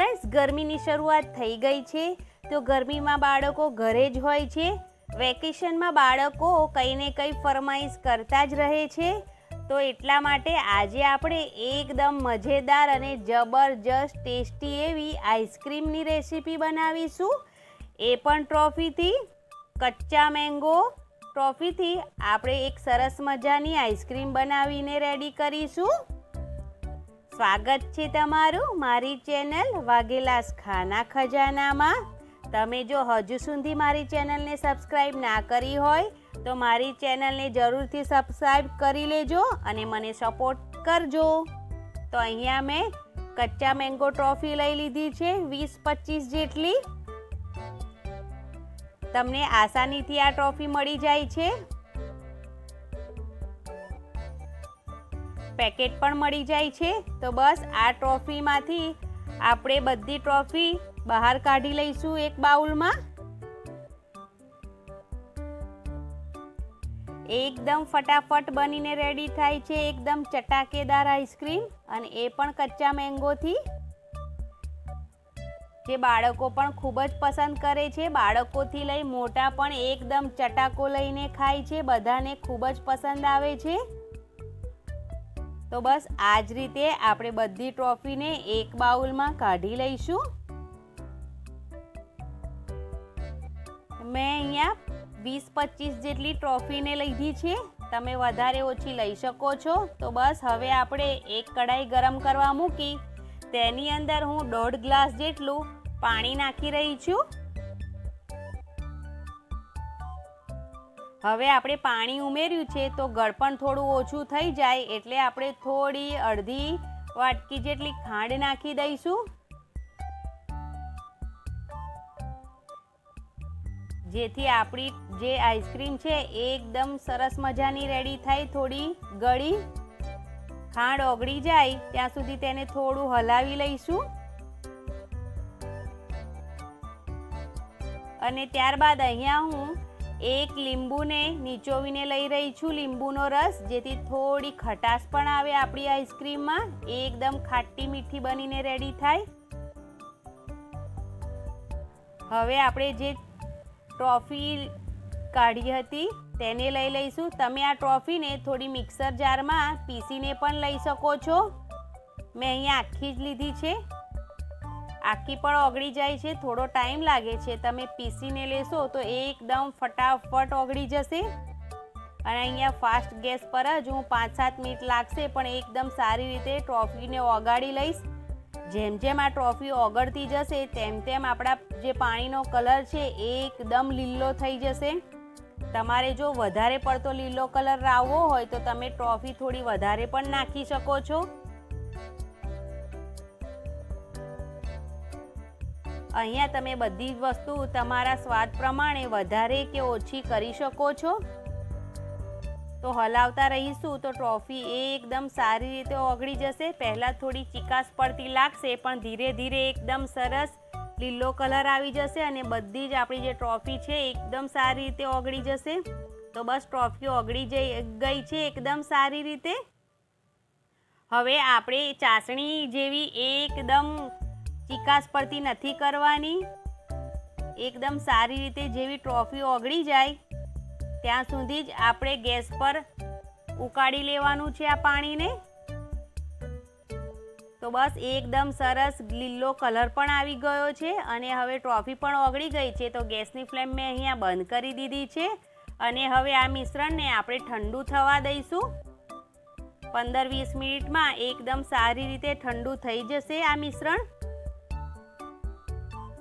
Friends, ગરમીની શરૂઆત થઈ ગઈ છે. તો ગરમીમાં બાળકો ઘરે જ હોય છે. વેકેશનમાં બાળકો કંઈ ને કંઈ ફરમાઈશ કરતા જ રહે છે. તો એટલા માટે આજે આપણે એકદમ મજેદાર અને જબરજસ્ત ટેસ્ટી એવી આઈસ્ક્રીમની રેસીપી બનાવીશું. એ પણ ટ્રોફીથી, કચ્ચા મેંગો ટ્રોફીથી આપણે એક સરસ મજાની આઈસ્ક્રીમ બનાવીને રેડી કરીશું. સ્વાગત છે તમારું મારી ચેનલ વાઘેલાસ ખાના ખજાનામાં. તમે જો હજુ સુધી મારી ચેનલને સબસ્ક્રાઈબ ના કરી હોય, તો મારી ચેનલને જરૂરથી સબસ્ક્રાઈબ કરી લેજો અને મને સપોર્ટ કરજો. તો અહીંયા મેં કચ્ચા મેંગો ટ્રોફી લઈ લીધી છે, વીસ પચીસ જેટલી. તમને આસાનીથી આ ટ્રોફી મળી જાય છે. પેકેટ પણ મળી જાય છે. તો બસ આ ટ્રોફીમાંથી આપણે બધી ટ્રોફી બહાર કાઢી લઈશું એક બાઉલમાં. એકદમ ફટાફટ બનીને રેડી થાય છે એકદમ ચટાકેદાર આઈસ્ક્રીમ અને એ પણ કચ્ચા મેંગોથી જે બાળકો પણ ખૂબ જ પસંદ કરે છે. બાળકોથી લઈ મોટા પણ એકદમ ચટાકો લઈને ખાય છે. બધાને ખૂબ જ પસંદ આવે છે. તો બસ આ જ રીતે આપણે બધી ટ્રોફીને એક બાઉલમાં કાઢી લઈશું. મેં અહીંયા વીસ પચીસ જેટલી ટ્રોફીને લીધી છે. તમે વધારે ઓછી લઈ શકો છો. તો બસ હવે આપણે એક કઢાઈ ગરમ કરવા મૂકી. તેની અંદર હું દોઢ ગ્લાસ જેટલું પાણી નાખી રહી છું. હવે આપણે પાણી ઉમેર્યું છે તો ગળપણ થોડું ઓછું થઈ જાય એટલે આપણે થોડી અડધી વાટકી જેટલી ખાંડ નાખી દઈશું. જેથી આપણી જે આઈસ્ક્રીમ છે એકદમ સરસ મજાની રેડી થાય થોડી ગળી. ખાંડ ઓગળી જાય, ત્યાં સુધી તેને થોડું હલાવી લઈશું. અને ત્યારબાદ અહીંયા હું એક લીંબુને નીચોવીને લઈ રહી છું, લીંબુનો રસ, જેથી થોડી ખટાશ પણ આવે આપણી આઈસ્ક્રીમમાં. એકદમ ખાટી મીઠી બનીને રેડી થાય. હવે આપણે જે ટ્રોફી કાઢી હતી તેને લઈ લઈશું. તમે આ ટ્રોફીને થોડી મિક્સર જારમાં પીસીને પણ લઈ શકો છો. મેં અહીંયા આખી જ લીધી છે. આખી પણ ઓગળી જાય છે, થોડો ટાઈમ લાગે છે. તમે પીસીને લેશો તો એકદમ ફટાફટ ઓગળી જશે. અને અહીંયા ફાસ્ટ ગેસ પર જ હું પાંચ સાત મિનિટ લાગશે, પણ એકદમ સારી રીતે ટ્રોફીને ઓગાળી લઈશ. જેમ જેમ આ ટ્રોફી ઓગળતી જશે, તેમ તેમ આપણા જે પાણીનો કલર છે, એ એકદમ લીલો થઈ જશે. તમારે જો વધારે પડતો લીલો કલર લાવવો હોય તો તમે ટ્રોફી થોડી વધારે પણ નાખી શકો છો. અહીંયા તમે બધી જ વસ્તુ તમારા સ્વાદ પ્રમાણે વધારે કે ઓછી કરી શકો છો? તો હલાવતા રહીશું તો ટ્રોફી એકદમ સારી રીતે ઓગળી જશે. પહેલાં થોડી ચિકાસ પડતી લાગશે, પણ ધીરે ધીરે એકદમ સરસ લીલો કલર આવી જશે અને બધી જ આપણી જે ટ્રોફી છે એકદમ સારી રીતે ઓગળી જશે. તો બસ ટ્રોફી ઓગળી જઈ, ગઈ છે એકદમ સારી રીતે. હવે આપણે ચાસણી જેવી એકદમ ચિકાસ પડતી નથી કરવાની? એકદમ સારી રીતે જેવી ટ્રોફી ઓગળી જાય, ત્યાં સુધી જ આપણે ગેસ પર ઉકાળી લેવાનું છે આ પાણીને. તો બસ એકદમ સરસ લીલો કલર પણ આવી ગયો છે અને હવે ટ્રોફી પણ ઓગળી ગઈ છે, તો ગેસની ફ્લેમ મેં અહીંયા બંધ કરી દીધી છે અને હવે આ મિશ્રણને આપણે ઠંડુ થવા દઈશું. પંદર વીસ મિનિટમાં એકદમ સારી રીતે ઠંડુ થઈ જશે આ મિશ્રણ.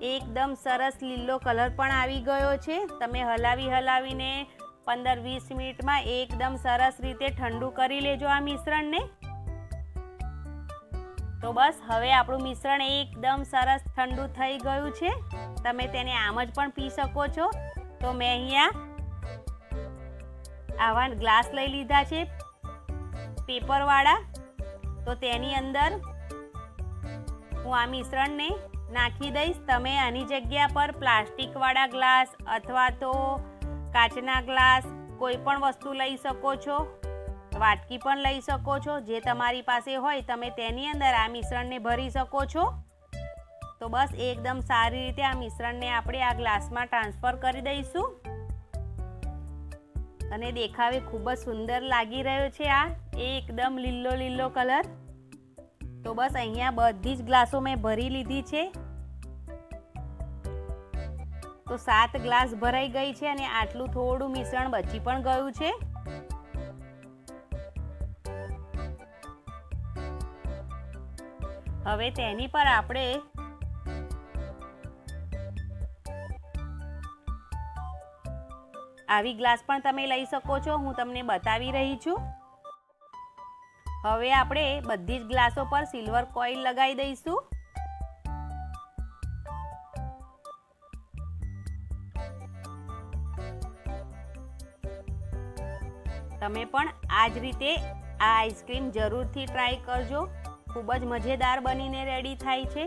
એકદમ સરસ લીલો કલર પણ આવી ગયો છે. તમે હલાવી હલાવીને પંદર વીસ મિનિટમાં એકદમ સરસ રીતે ઠંડુ કરી લેજો આ મિશ્રણને. તો બસ, હવે આપણું મિશ્રણ એકદમ સરસ ઠંડુ થઈ ગયું છે. તમે તેને આમ જ પણ પી શકો છો. તો મેં અહીંયા આવા ગ્લાસ લઈ લીધા છે, પેપરવાળા. તો તેની અંદર હું આ મિશ્રણને નાખી દઈશ. તમે આની જગ્યા પર પ્લાસ્ટિકવાળા ગ્લાસ અથવા તો કાચના ગ્લાસ કોઈ પણ વસ્તુ લઈ શકો છો. વાટકી પણ લઈ શકો છો. જે તમારી પાસે હોય તમે તેની અંદર આ મિશ્રણને ભરી શકો છો. તો બસ એકદમ સારી રીતે આ મિશ્રણને આપણે આ ગ્લાસમાં ટ્રાન્સફર કરી દઈશું. અને દેખાવે ખૂબ જ સુંદર લાગી રહ્યો છે આ. એકદમ લીલો લીલો કલર. તો બસ અહીંયા બધી જ ગ્લાસો મેં ભરી લીધી છે. તો સાત ગ્લાસ ભરાઈ ગઈ છે અને આટલું થોડું મિશ્રણ બચી પણ ગયું છે. હવે તેની પર આપણે આવી ગ્લાસ પણ તમે લઈ શકો છો. હું તમને બતાવી રહી છું. હવે આપણે બધી જ ગ્લાસો પર સિલ્વર કોઇલ લગાવી દઈશું. તમે પણ આ જ રીતે આ આઈસ્ક્રીમ જરૂરથી ટ્રાય કરજો. ખૂબ જ મજેદાર બનીને રેડી થાય છે.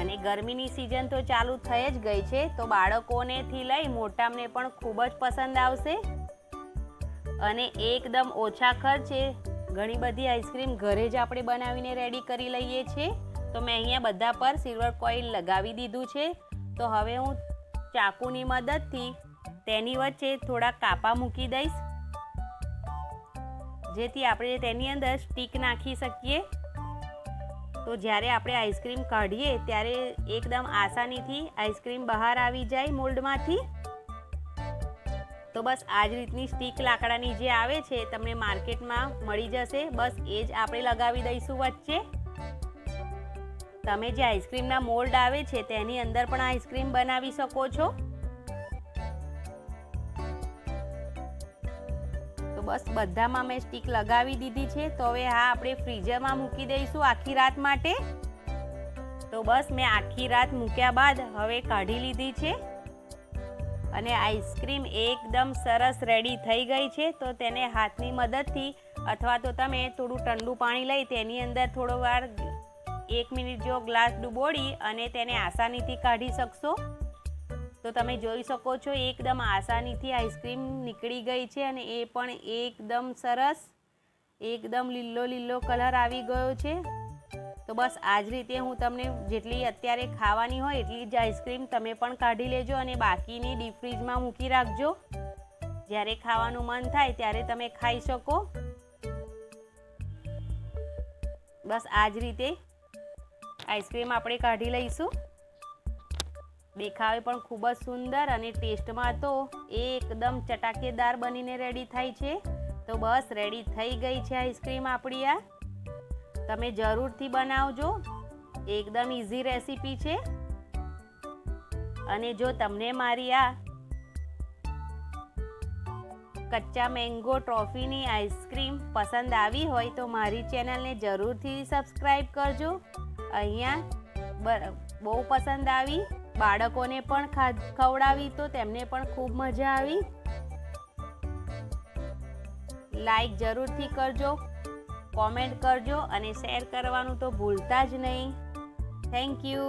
અને ગરમીની સિઝન તો ચાલુ થઈ જ ગઈ છે, તો બાળકોનેથી લઈ મોટામને પણ ખૂબ જ પસંદ આવશે. અને એકદમ ઓછા ખર્ચે ઘણી બધી આઈસ્ક્રીમ ઘરે જ આપણે બનાવીને રેડી કરી લઈએ છીએ. તો મેં અહીંયા બધા પર સિલ્વર કોઇલ લગાવી દીધું છે. તો હવે હું ચાકુની મદદથી તેની વચ્ચે થોડા કાપા મૂકી દઈશ. જેથી આપણે તેની અંદર સ્ટીક નાખી શકીએ. તો જ્યારે આપણે આઈસ્ક્રીમ કાઢીએ ત્યારે એકદમ આસાનીથી આઈસ્ક્રીમ બહાર આવી જાય મોલ્ડમાંથી તો બસ આ જ રીતની સ્ટીક લાકડાની જે આવે છે, તમને માર્કેટમાં મળી જશે. બસ એ જ આપણે લગાવી દઈશું વચ્ચે. તમે જે આઈસ્ક્રીમના મોલ્ડ આવે છે, તેની અંદર પણ આઈસ્ક્રીમ બનાવી શકો છો. તો બસ બધામાં મેં સ્ટીક લગાવી દીધી છે. તો હવે હા આપણે ફ્રીઝરમાં મૂકી દઈશું આખી રાત માટે. તો બસ મેં આખી રાત મૂક્યા બાદ હવે કાઢી લીધી છે. અને આઈસ્ક્રીમ એકદમ સરસ રેડી થઈ ગઈ છે, તો તેને હાથની મદદથી અથવા તો તમે થોડું ઠંડુ પાણી લઈ તેની અંદર થોડો વાર એક મિનિટ જો ગ્લાસ ડૂબોડી અને તેને આસાનીથી કાઢી શકશો. તો તમે જોઈ શકો છો એકદમ આસાનીથી આઈસ્ક્રીમ નીકળી ગઈ છે અને એ પણ એકદમ સરસ, એકદમ લીલો લીલો કલર આવી ગયો છે. તો બસ આ જ રીતે હું તમને જેટલી અત્યારે ખાવાની હોય એટલી જ આઈસ્ક્રીમ તમે પણ કાઢી લેજો અને બાકીની ડીપ ફ્રીજમાં મૂકી રાખજો. જ્યારે ખાવાનું મન થાય ત્યારે તમે ખાઈ શકો. બસ આ જ રીતે આઈસ્ક્રીમ આપણે કાઢી લઈશું. દેખાવે પણ ખૂબ જ સુંદર અને ટેસ્ટમાં તો એકદમ ચટાકેદાર બનીને રેડી થાય છે. તો બસ રેડી થઈ ગઈ છે આઈસ્ક્રીમ આપણી આ. તમે જરૂરથી બનાવજો. એકદમ ઇઝી રેસીપી છે. અને જો તમને મારી આ કચ્ચા મેંગો ટ્રોફીની આઈસ્ક્રીમ પસંદ આવી હોય તો મારી ચેનલને જરૂરથી સબસ્ક્રાઈબ કરજો. અહીંયા બહુ પસંદ આવી. બાળકોને પણ ખવડાવી તો તેમને પણ ખૂબ મજા આવી. લાઈક જરૂરથી કરજો. કોમેન્ટ કરજો અને શેર કરવાનું તો ભૂલતા જ નહીં. Thank you